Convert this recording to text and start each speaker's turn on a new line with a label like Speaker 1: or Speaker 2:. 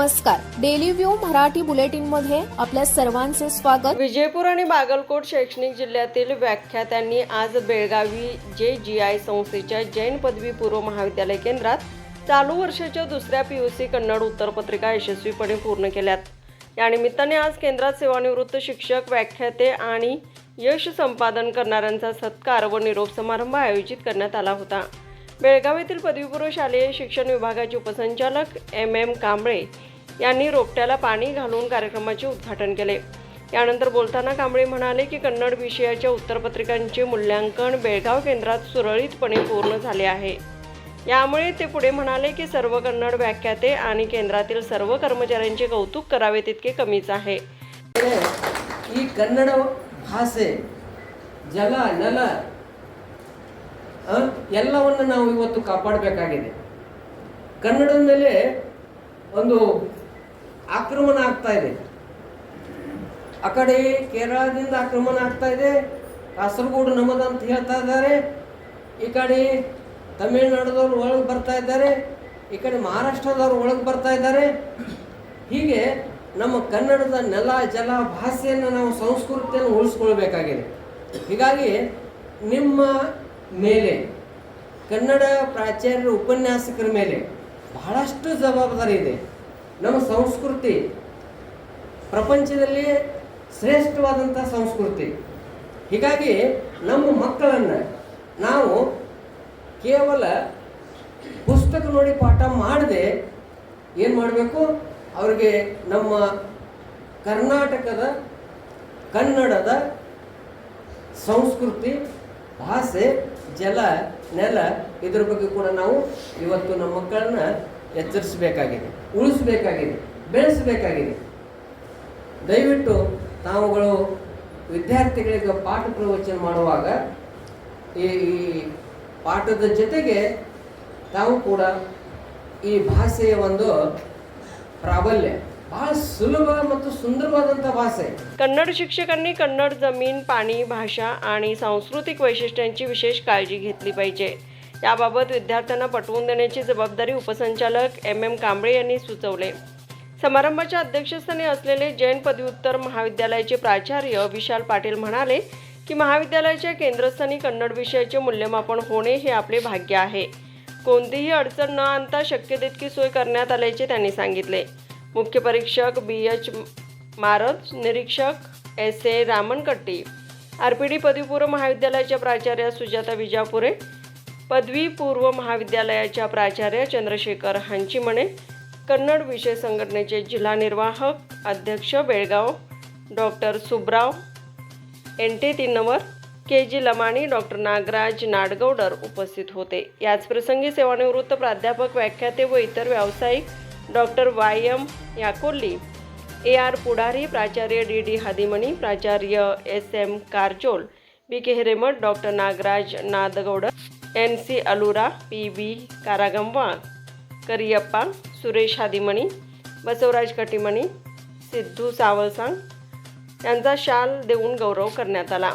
Speaker 1: नमस्कार. Daily view Marathi बुलेटिनमध्ये आपल्या सर्वांचे स्वागत.
Speaker 2: विजयपूर आणि बागलकोट शैक्षणिक जिल्ह्यातील व्याख्यात्यांनी आज बेळगावी जे जी आय संस्थेच्या जैन पदवी पूर्व महाविद्यालय केंद्रात चालू वर्षाच्या दुसऱ्या पी सी कन्नड उत्तरपत्रिका यशस्वीपणे पूर्ण केल्यात. या निमित्ताने आज केंद्रात सेवानिवृत्त शिक्षक व्याख्याते आणि यश संपादन करणाऱ्यांचा सत्कार व निरोप समारंभ आयोजित करण्यात आला होता. बेळगाव येथील पदवीपूर्व शालेय शिक्षण विभागाचे उपसंचालक एम एम कांबळे यांनी रोपट्याला पाणी घालून कार्यक्रमाचे उद्घाटन केले यानंतर बोलताना कांबळे म्हणाले की कन्नड विषयाच्या उत्तरपत्रिकांचे मूल्यांकन बेळगाव केंद्रात सुरळीतपणे पूर्ण झाले आहे यामुळे ते पुढे म्हणाले की सर्व कन्नड व्याख्याते आणि केंद्रातील सर्व कर्मचाऱ्यांचे कौतुक करावे तितके कमीच आहे
Speaker 3: ಈ ಕನ್ನಡ ಭಾಷೆ ಜಲ ನೆಲ ಆ, ಎಲ್ಲವನ್ನು ನಾವು ಇವತ್ತು ಕಾಪಾಡಬೇಕಾಗಿದೆ ಕನ್ನಡದ ಮೇಲೆ ಒಂದು ಆಕ್ರಮಣ ಆಗ್ತಾ ಇದೆ. ಆ ಕಡೆ ಕೇರಳದಿಂದ ಆಕ್ರಮಣ ಆಗ್ತಾ ಇದೆ. ಕಾಸರಗೋಡು ನಮ್ಮದಂತ ಹೇಳ್ತಾ ಇದ್ದಾರೆ. ಈ ಕಡೆ ತಮಿಳುನಾಡದವ್ರು ಒಳಗೆ ಬರ್ತಾ ಇದ್ದಾರೆ. ಈ ಕಡೆ ಮಹಾರಾಷ್ಟ್ರದವ್ರು ಒಳಗೆ ಬರ್ತಾ ಇದ್ದಾರೆ. ಹೀಗೆ ನಮ್ಮ ಕನ್ನಡದ ನೆಲ, ಜಲ, ಭಾಷೆಯನ್ನು ನಾವು ಸಂಸ್ಕೃತಿಯನ್ನು ಉಳಿಸ್ಕೊಳ್ಬೇಕಾಗಿದೆ. ಹೀಗಾಗಿ ನಿಮ್ಮ ಮೇಲೆ, ಕನ್ನಡ ಪ್ರಾಚಾರ್ಯರ ಉಪನ್ಯಾಸಕರ ಮೇಲೆ ಬಹಳಷ್ಟು ಜವಾಬ್ದಾರಿ ಇದೆ. ನಮ್ಮ ಸಂಸ್ಕೃತಿ ಪ್ರಪಂಚದಲ್ಲಿ ಶ್ರೇಷ್ಠವಾದಂಥ ಸಂಸ್ಕೃತಿ. ಹೀಗಾಗಿ ನಮ್ಮ ಮಕ್ಕಳನ್ನು ನಾವು ಕೇವಲ ಪುಸ್ತಕ ನೋಡಿ ಪಾಠ ಮಾಡದೆ ಏನು ಮಾಡಬೇಕು? ಅವರಿಗೆ ನಮ್ಮ ಕರ್ನಾಟಕದ, ಕನ್ನಡದ ಸಂಸ್ಕೃತಿ, ಭಾಷೆ, ಜಲ, ನೆಲ ಇದ್ರ ಬಗ್ಗೆ ಕೂಡ ನಾವು ಇವತ್ತು ನಮ್ಮ ಮಕ್ಕಳನ್ನ ಎಚ್ಚರಿಸಬೇಕಾಗಿದೆ ಉಳಿಸ್ಬೇಕಾಗಿದೆ ಬೆಳೆಸಬೇಕಾಗಿದೆ ದಯವಿಟ್ಟು ತಾವುಗಳು ವಿದ್ಯಾರ್ಥಿಗಳಿಗೆ ಪಾಠ ಪ್ರವಚನ ಮಾಡುವಾಗ ಈ ಈ ಪಾಠದ ಜೊತೆಗೆ ತಾವು ಕೂಡ ಈ ಭಾಷೆಯ ಒಂದು ಪ್ರಾಬಲ್ಯ ಬಹಳ ಸುಲಭ ಮತ್ತು ಸುಂದರವಾದಂಥ ಭಾಷೆ
Speaker 2: कन्नड शिक्षकांनी कन्नड जमीन पाणी भाषा आणि सांस्कृतिक वैशिष्ट्यांची विशेष काळजी घेतली पाहिजे याबाबत विद्यार्थ्यांना पटवून देण्याची जबाबदारी उपसंचालक एम एम कांबळे यांनी सुचवले. समारंभाच्या अध्यक्षस्थानी असलेले जैन पदव्युत्तर महाविद्यालयाचे प्राचार्य विशाल पाटील म्हणाले की महाविद्यालयाच्या केंद्रस्थानी कन्नड विषयाचे मूल्यमापन होणे हे आपले भाग्य आहे. कोणतीही अडचण न आणता शक्य तितकी सोय करण्यात आल्याचे त्यांनी सांगितले. मुख्य परीक्षक बी एच मारत निरीक्षक S A Ramankatti R P D पदवीपूर्व महाविद्यालयाच्या प्राचार्या सुजाता विजापुरे पदवीपूर्व महाविद्यालयाच्या प्राचार्य चंद्रशेखर हांचीमणे कन्नड विषय संघटनेचे जिल्हा निर्वाहक अध्यक्ष Belgaum doctor Subrao Ente Tinnavar K G Lamani doctor Nagaraj Nadgoudar उपस्थित होते. याच प्रसंगी सेवानिवृत्त प्राध्यापक व्याख्याते व इतर व्यावसायिक doctor Y M Yakolli A R पुढारी प्राचार्य डी डी हादिमणी प्राचार्य S M Karjol B K Hiremath doctor Nagaraj Nadgoudar N C Alura P B Karaganva Karyappa Suresh Hadimani Basavaraj Katimani Siddhu Savalsang यांचा शाल देऊन गौरव करण्यात आला.